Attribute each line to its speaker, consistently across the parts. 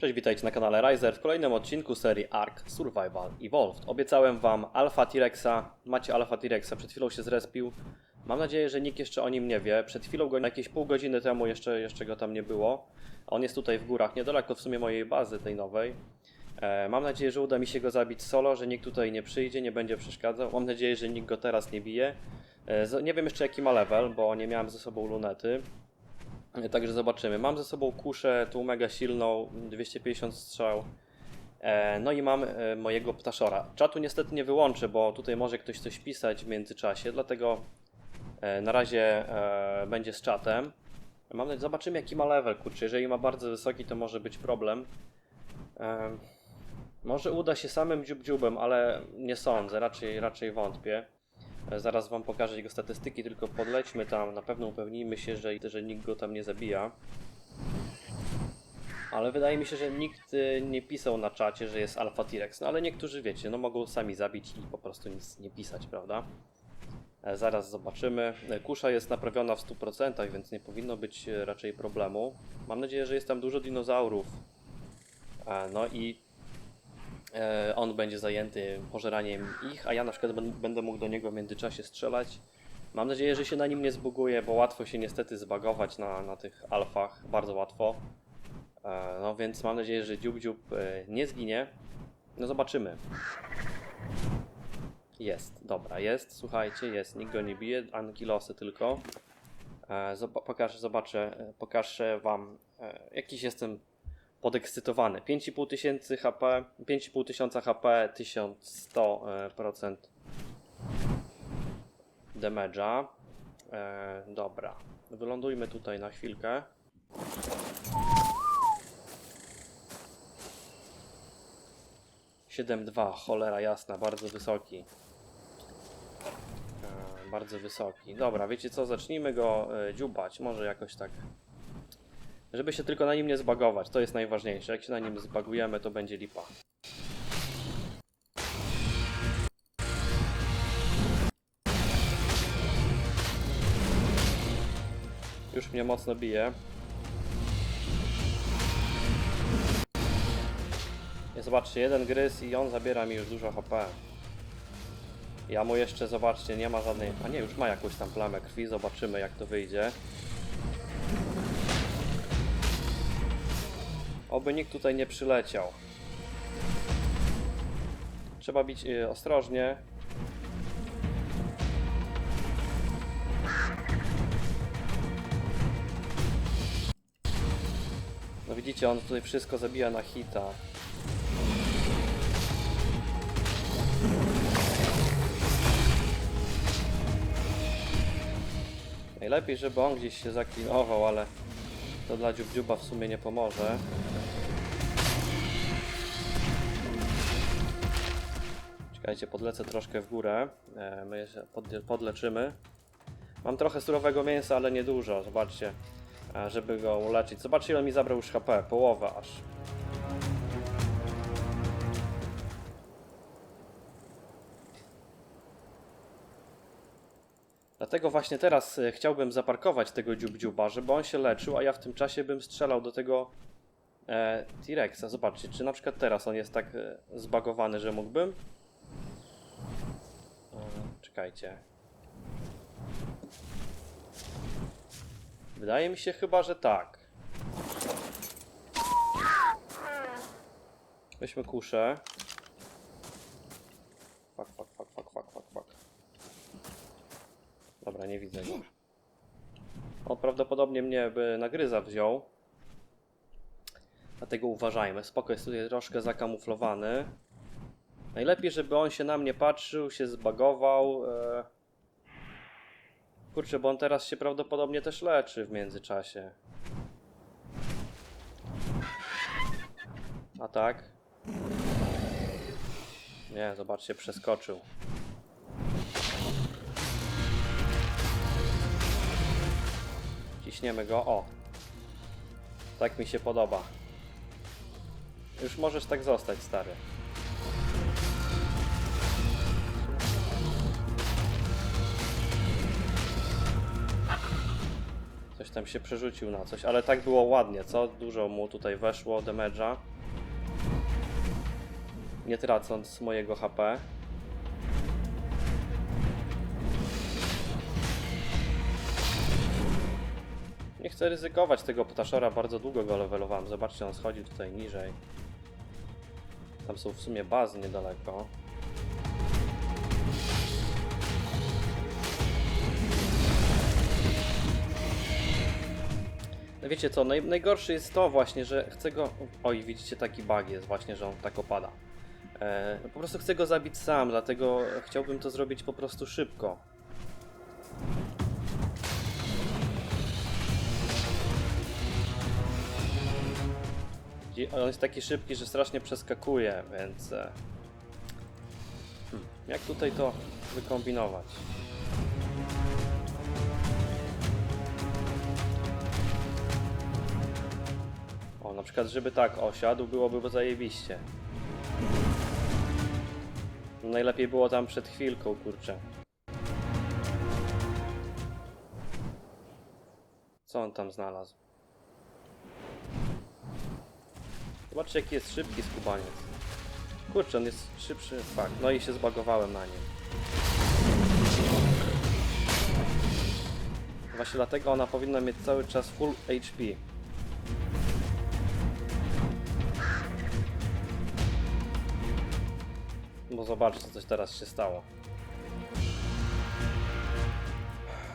Speaker 1: Cześć, witajcie na kanale Riser w kolejnym odcinku serii Ark Survival Evolved. Obiecałem wam Alpha T-Rexa, macie Alpha T-Rexa, przed chwilą się zrespił. Mam nadzieję, że nikt jeszcze o nim nie wie. Przed chwilą go, jakieś pół godziny temu jeszcze, jeszcze go tam nie było. On jest tutaj w górach, niedaleko w sumie mojej bazy tej nowej. E, mam nadzieję, że uda mi się go zabić solo, że nikt tutaj nie przyjdzie, nie będzie przeszkadzał. Mam nadzieję, że nikt go teraz nie bije. E, nie wiem jeszcze jaki ma level, bo nie miałem ze sobą lunety. Także zobaczymy. Mam ze sobą kuszę, tu mega silną, 250 strzał. E, No i mam e, mojego ptaszora. Czatu niestety nie wyłączę, bo tutaj może ktoś coś pisać w międzyczasie, dlatego e, na razie będzie z czatem. Mam nadzieję, zobaczymy jaki ma level, kurczę. Jeżeli ma bardzo wysoki, to może być problem. Może uda się samym dziubdziubem, ale nie sądzę, raczej, raczej wątpię. E, Zaraz wam pokażę jego statystyki, tylko podlećmy tam, na pewno upewnijmy się, że, że nikt go tam nie zabija. Ale wydaje mi się, że nikt y, nie pisał na czacie, że jest Alpha T-Rex. No ale niektórzy wiecie, no mogą sami zabić i po prostu nic nie pisać, prawda? E, Zaraz zobaczymy. E, Kusza jest naprawiona w 100%, więc nie powinno być e, raczej problemu. Mam nadzieję, że jest tam dużo dinozaurów. E, No i e, on będzie zajęty pożeraniem ich, a ja na przykład będę mógł do niego w międzyczasie strzelać. Mam nadzieję, że się na nim nie zbuguje, bo łatwo się niestety zbagować na, na tych alfach, bardzo łatwo. E, No więc mam nadzieję, że dziób dziób e, nie zginie. No zobaczymy. Jest, dobra, jest, słuchajcie, jest, nikt go nie bije, ankilosy tylko. E, zob- pokażę, zobaczę, e, pokażę wam, e, jakiś jestem podekscytowany. 5,5 tysięcy HP, 5,5 tysiąca HP, 1100% damage'a. E, dobra, wylądujmy tutaj na chwilkę. Siedem dwa, cholera jasna, bardzo wysoki. E, bardzo wysoki. Dobra, wiecie co, zacznijmy go e, dziubać, może jakoś tak. Żeby się tylko na nim nie zbagować, to jest najważniejsze. Jak się na nim zbagujemy, to będzie lipa. Już mnie mocno bije. Zobaczcie, jeden gryz i on zabiera mi już dużo HP. Ja mu jeszcze, zobaczcie, nie ma żadnej... A nie, już ma jakąś tam plamę krwi, zobaczymy jak to wyjdzie. Oby nikt tutaj nie przyleciał. Trzeba bić y, ostrożnie. No widzicie, on tutaj wszystko zabija na hita. Najlepiej, żeby on gdzieś się zaklinował, ale to dla dziubdziuba w sumie nie pomoże. Czekajcie, podlecę troszkę w górę. E, My się pod- podleczymy. Mam trochę surowego mięsa, ale niedużo. Zobaczcie, e, żeby go uleczyć. Zobaczcie, ile mi zabrał już HP. Połowę aż. Dlatego właśnie teraz e, chciałbym zaparkować tego dziubdziuba, żeby on się leczył, a ja w tym czasie bym strzelał do tego e, T-Rexa. Zobaczcie, czy na przykład teraz on jest tak zbagowany, że mógłbym? Czekajcie. Wydaje mi się chyba, że tak. Weźmy kuszę. Fuck, fuck, fuck, fuck, fuck, fuck, fuck. Dobra, nie widzę go. On prawdopodobnie mnie by na gryza wziął. Dlatego uważajmy. Spoko jest tutaj troszkę zakamuflowany. Najlepiej, żeby on się na mnie patrzył, się zbagował. E... Kurczę, bo on teraz się prawdopodobnie też leczy w międzyczasie. A tak? Nie, zobaczcie, przeskoczył. Ciśniemy go. O! Tak mi się podoba. Już możesz tak zostać, stary. Coś tam się przerzucił na coś, ale tak było ładnie, co? Dużo mu tutaj weszło damage'a. Nie tracąc mojego HP. Nie chcę ryzykować tego ptaszora, bardzo długo go levelowałem. Zobaczcie, on schodzi tutaj niżej. Tam są w sumie bazy niedaleko. No wiecie co, naj, najgorsze jest to właśnie, że chcę go... Oj, widzicie, taki bug jest właśnie, że on tak opada. E, po prostu chcę go zabić sam, dlatego chciałbym to zrobić po prostu szybko. On jest taki szybki, że strasznie przeskakuje, więc... e, Hmm. Jak tutaj to wykombinować? Na przykład, żeby tak osiadł, byłoby zajebiście. Najlepiej było tam przed chwilką, kurczę. Co on tam znalazł? Zobaczcie jaki jest szybki skubaniec. Kurczę, on jest szybszy. Fakt. No i się zbagowałem na nim. Właśnie dlatego ona powinna mieć cały czas full HP. Bo zobaczcie, coś teraz się stało.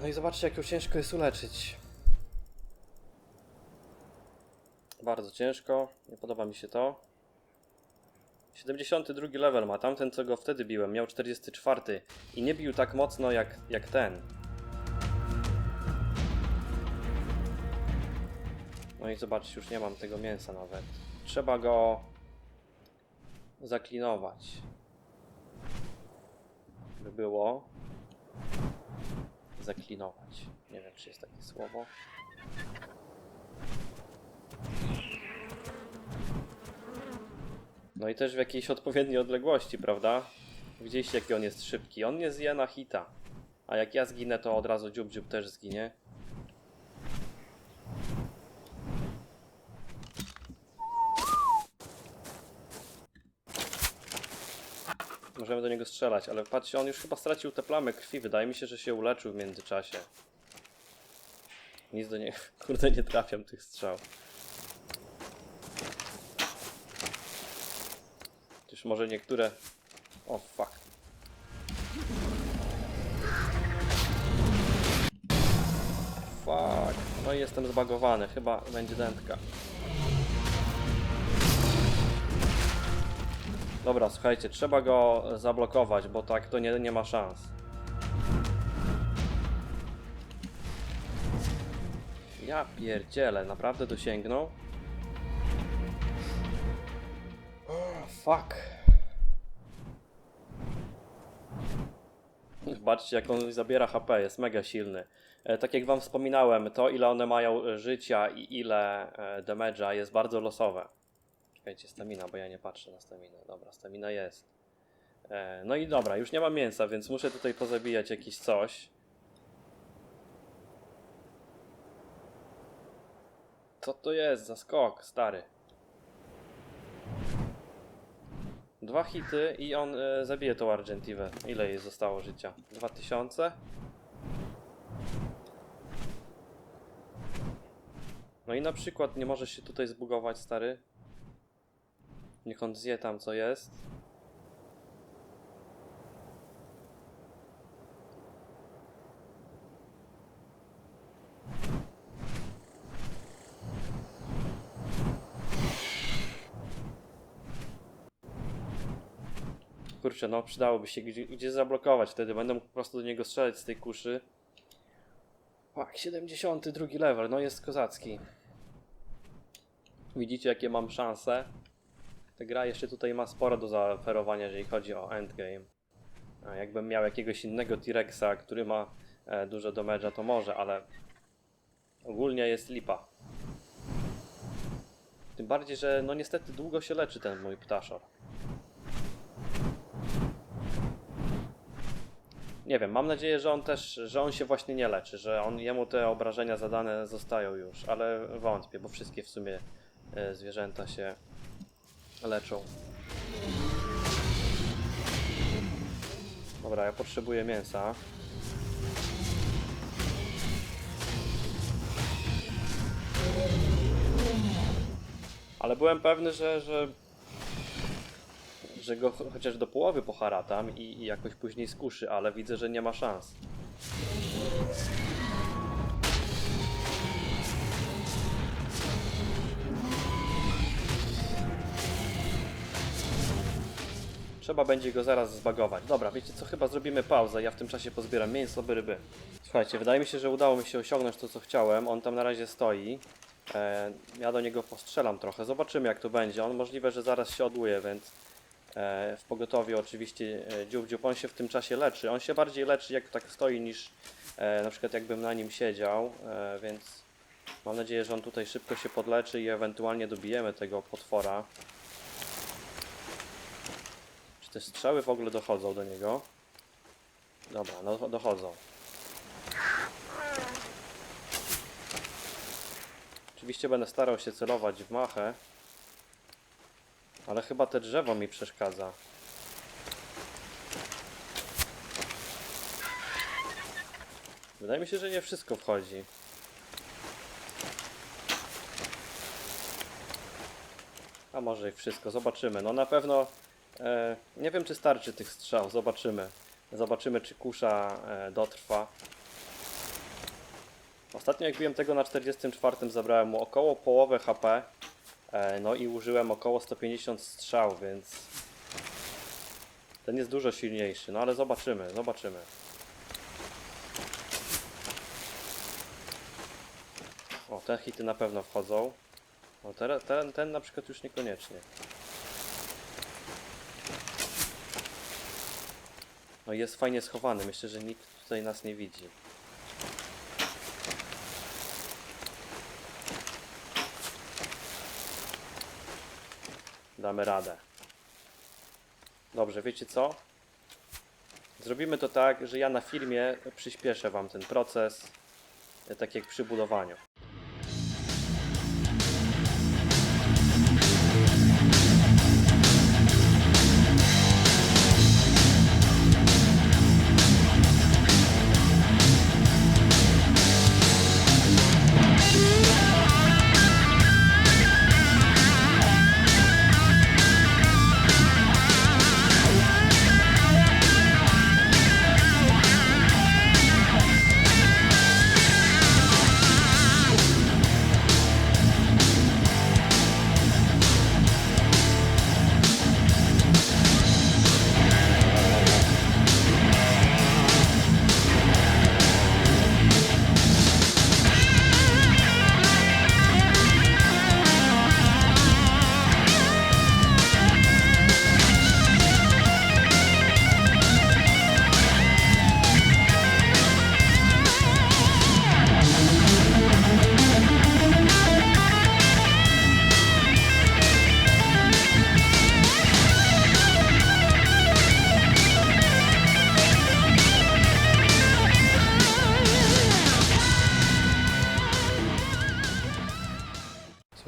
Speaker 1: No i zobaczcie, jak ją ciężko jest uleczyć. Bardzo ciężko, nie podoba mi się to. 72 level ma, tamten co go wtedy biłem miał 44 i nie bił tak mocno jak, jak ten. No i zobaczcie, już nie mam tego mięsa nawet. Trzeba go zaklinować. By było zaklinować. Nie wiem, czy jest takie słowo. No i też w jakiejś odpowiedniej odległości, prawda? Widzieliście jaki on jest szybki. On nie zje na hita. A jak ja zginę, to od razu dziób dziób też zginie. Do niego strzelać, ale patrzcie, on już chyba stracił te plamy krwi. Wydaje mi się, że się uleczył w międzyczasie. Nic do niego. Kurde, nie trafiam tych strzał. Chociaż może niektóre... O, fuck. Fuck. No i jestem zbagowany. Chyba będzie dętka. Dobra, słuchajcie, trzeba go zablokować, bo tak to nie, nie ma szans. Ja pierdzielę, naprawdę dosięgnął? Fuck. Zobaczcie, jak on zabiera HP, jest mega silny. E, tak jak Wam wspominałem, to ile one mają życia i ile e, damage'a jest bardzo losowe. Czekajcie, stamina, bo ja nie patrzę na staminę. Dobra, stamina jest. E, no i dobra, już nie ma mięsa, więc muszę tutaj pozabijać jakieś coś. Co to jest za skok, stary? Dwa hity i on e, zabije tą Argentivę. Ile jej zostało życia? 2000? No i na przykład nie możesz się tutaj zbugować, stary. Niech on zje tam co jest. Kurczę, no przydałoby się gdzie, gdzie zablokować wtedy. Będę mógł po prostu do niego strzelać z tej kuszy. Tak, 72 level, no jest kozacki. Widzicie jakie mam szanse. Ta gra jeszcze tutaj ma sporo do zaoferowania, jeżeli chodzi o endgame. A jakbym miał jakiegoś innego T-Rexa, który ma e, dużo damage'a, to może, ale ogólnie jest lipa. Tym bardziej, że no niestety długo się leczy ten mój ptaszor. nie wiem, mam nadzieję, że on też, że on się właśnie nie leczy, że on, jemu te obrażenia zadane zostają już, ale wątpię, bo wszystkie w sumie e, zwierzęta się leczą. Dobra, ja potrzebuję mięsa. Ale byłem pewny, że, że, że go cho- chociaż do połowy poharatam i, i jakoś później skuszy, ale widzę, że nie ma szans. Trzeba będzie go zaraz zbagować. Dobra, wiecie co, chyba zrobimy pauzę, ja w tym czasie pozbieram mięso, by ryby. Słuchajcie, wydaje mi się, że udało mi się osiągnąć to, co chciałem. On tam na razie stoi. E, ja do niego postrzelam trochę, zobaczymy jak to będzie. On możliwe, że zaraz się odłuje, więc e, w pogotowiu oczywiście e, dziób dziób, on się w tym czasie leczy. On się bardziej leczy jak tak stoi niż e, na przykład jakbym na nim siedział, e, więc mam nadzieję, że on tutaj szybko się podleczy i ewentualnie dobijemy tego potwora. Czy te strzały w ogóle dochodzą do niego? Dobra, no dochodzą. Oczywiście będę starał się celować w machę, ale chyba te drzewo mi przeszkadza. Wydaje mi się, że nie wszystko wchodzi. A może i wszystko, zobaczymy. No na pewno e, nie wiem czy starczy tych strzał, zobaczymy. Zobaczymy czy kusza e, dotrwa. Ostatnio jak biłem tego na 44 zabrałem mu około połowę HP. E, no i użyłem około 150 strzał, więc ten jest dużo silniejszy. No ale zobaczymy, zobaczymy. O, te hity na pewno wchodzą. O, ten, ten, ten na przykład już niekoniecznie. No jest fajnie schowany. Myślę, że nikt tutaj nas nie widzi. Damy radę. Dobrze, wiecie co? Zrobimy to tak, że ja na filmie przyspieszę Wam ten proces, tak jak przy budowaniu.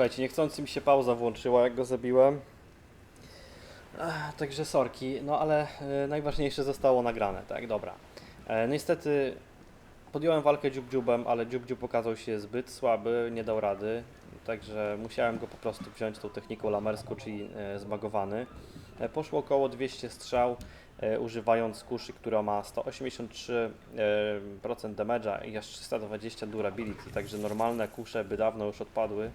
Speaker 1: Słuchajcie, niechcący mi się pauza włączyła, jak go zabiłem. Ech, także sorki, no ale e, najważniejsze zostało nagrane, tak, dobra. E, niestety podjąłem walkę dziób dziubem, ale dziób okazał się zbyt słaby, nie dał rady. Także musiałem go po prostu wziąć tą techniką lamerską, czyli e, zbagowany. E, poszło około 200 strzał, e, używając kuszy, która ma 183% e, damage'a i aż 320 durability, także normalne kusze by dawno już odpadły.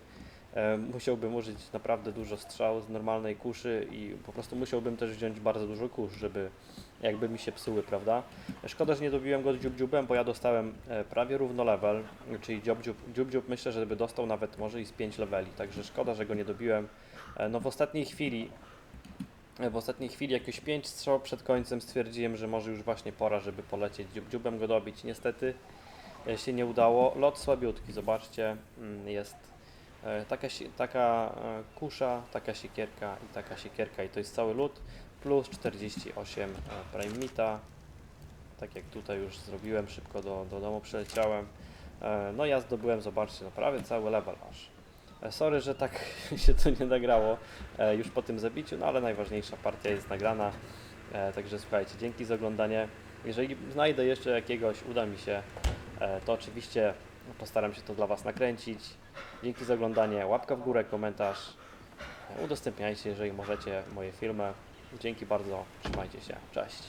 Speaker 1: Musiałbym użyć naprawdę dużo strzał z normalnej kuszy i po prostu musiałbym też wziąć bardzo dużo kusz, żeby jakby mi się psuły, prawda? Szkoda, że nie dobiłem go dziób dziubem, bo ja dostałem e, prawie równo level, czyli dziób, dziób myślę, że by dostał nawet może i z 5 leveli, także szkoda, że go nie dobiłem. E, No w ostatniej chwili e, w ostatniej chwili jakieś 5 strzał przed końcem stwierdziłem, że może już właśnie pora, żeby polecieć dziób dziubem go dobić. Niestety się nie udało. Lot słabiutki, zobaczcie, mm, jest Taka, si- taka e, kusza, taka siekierka i taka siekierka i to jest cały lód plus 48 e, prime mita. tak jak tutaj już zrobiłem, szybko do, do domu przyleciałem. E, No ja zdobyłem, zobaczcie, no prawie cały level aż. E, Sorry, że tak się to nie nagrało e, już po tym zabiciu, no ale najważniejsza partia jest nagrana. E, Także słuchajcie, dzięki za oglądanie. Jeżeli znajdę jeszcze jakiegoś, uda mi się, e, to oczywiście postaram się to dla Was nakręcić. Dzięki za oglądanie, łapka w górę, komentarz. Udostępniajcie, jeżeli możecie, moje filmy. Dzięki bardzo, trzymajcie się, cześć.